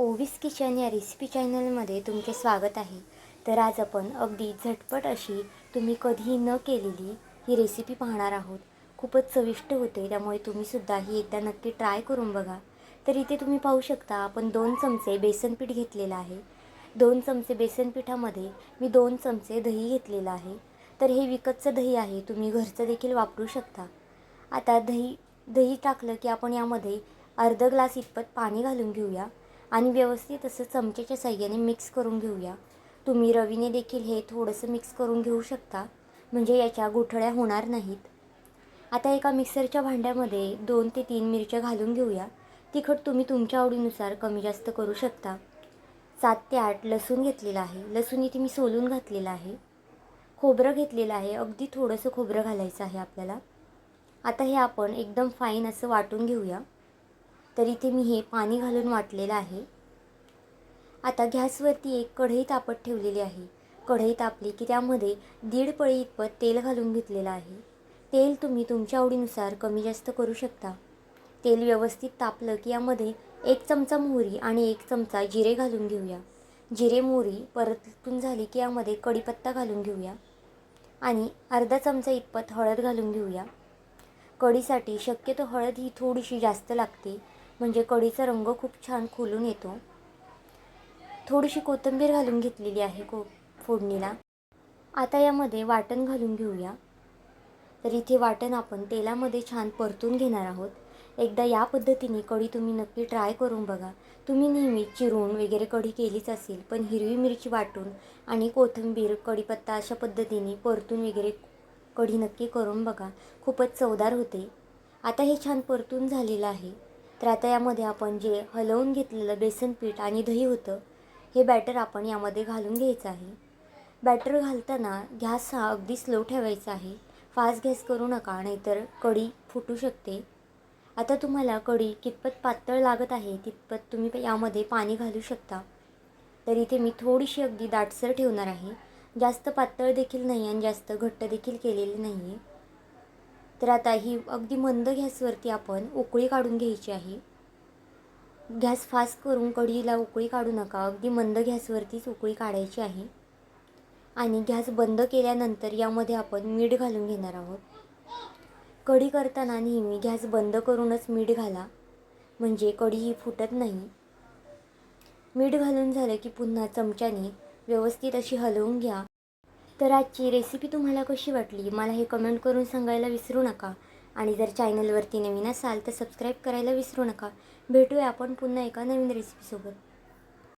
Ovis kitchen या recipe चॅनलमध्ये तुमचे स्वागत आहे. तर आज आपण अगदी झटपट अशी तुम्ही कधीही न केलेली ही रेसिपी पाहणार आहोत. खूपच चविष्ट होते त्यामुळे तुम्हीसुद्धा ही एकदा नक्की ट्राय करून बघा. तर इथे तुम्ही पाहू शकता आपण दोन चमचे बेसन पीठ घेतलेलं आहे. दोन चमचे बेसन पिठामध्ये मी दोन चमचे दही घेतलेलं आहे. तर हे विकतचं दही आहे तुम्ही घरचं देखील वापरू शकता. आता दही दही टाकलं की आपण यामध्ये अर्ध ग्लास इतपत पाणी घालून घेऊया. आणि व्यवस्थित असं चमच्याच्या साह्याने मिक्स करून घेऊया. तुम्ही रवीने देखील हे थोडंसं मिक्स करून घेऊ शकता म्हणजे याच्या गुठळ्या होणार नाहीत. आता एका मिक्सरच्या भांड्यामध्ये दोन ते तीन मिरच्या घालून घेऊया. तिखट तुम्ही तुमच्या आवडीनुसार कमी जास्त करू शकता. सात ते आठ लसूण घेतलेलं आहे. लसूण इथे मी सोलून घातलेलं आहे. खोबरं घेतलेलं आहे. अगदी थोडंसं खोबरं घालायचं आहे आपल्याला. आता हे आपण एकदम फाईन असं वाटून घेऊया. तर इथे मी हे पाणी घालून वाटलेलं आहे. आता गॅसवरती एक कढई तापत ठेवलेली आहे. कढई तापली की त्यामध्ये दीड पळी इतपत तेल घालून घेतलेलं आहे. तेल तुम्ही तुमच्या आवडीनुसार कमी जास्त करू शकता. तेल व्यवस्थित तापलं की यामध्ये एक चमचा मोहरी आणि एक चमचा जिरे घालून घेऊया. जिरे मोहरी परतून झाली की यामध्ये कढीपत्ता घालून घेऊया. आणि अर्धा चमचा इतपत हळद घालून घेऊया. कढीसाठी शक्यतो हळद ही थोडीशी जास्त लागते. म्हणजे कढीचा रंग खूप छान खुलून येतो. थोडीशी कोथिंबीर घालून घेतलेली आहे को फोडणीला. आता यामध्ये वाटण घालून घेऊया. तर इथे वाटण आपण तेलामध्ये छान परतून घेणार आहोत. एकदा या पद्धतीने कढी तुम्ही नक्की ट्राय करून बघा. तुम्ही नेहमी चिरून वगैरे कढी केलीच असेल पण हिरवी मिरची वाटून आणि कोथिंबीर कढीपत्ता अशा पद्धतीने परतून वगैरे कढी नक्की करून बघा. खूपच चवदार होते. आता हे छान परतून झालेलं आहे. तर आता यामध्ये आपण जे हलवून घेतलेलं बेसन पीठ आणि दही होतं हे बॅटर आपण यामध्ये घालून घ्यायचं आहे. बॅटर घालताना गॅस हा अगदी स्लो ठेवायचा आहे. फास्ट गॅस करू नका नाहीतर कढी फुटू शकते. आता तुम्हाला कढी कितपत पातळ लागत आहे तितपत तुम्ही यामध्ये पाणी घालू शकता. तर इथे मी थोडीशी अगदी दाटसर ठेवणार आहे. जास्त पातळ देखील नाही आणि जास्त घट्ट देखील केलेली नाही आहे तर आता ही अगदी मंद गॅसवरती आपण उकळी काढून घ्यायची आहे. गॅस फास्ट करून कढीला उकळी काढू नका. अगदी मंद गॅसवरतीच उकळी काढायची आहे. आणि गॅस बंद केल्यानंतर यामध्ये आपण मीठ घालून घेणार आहोत. कढी करताना नेहमी गॅस बंद करूनच मीठ घाला. म्हणजे कढी ही फुटत नाही. मीठ घालून झालं की पुन्हा चमच्याने व्यवस्थित अशी हलवून घ्या. तर आजची रेसिपी तुम्हाला कशी वाटली? मला हे कमेंट करून सांगायला विसरू नका. आणि जर चॅनलवरती नवीन असाल तर सबस्क्राईब करायला विसरू नका. भेटूया आपण पुन्हा एका नवीन रेसिपीसोबत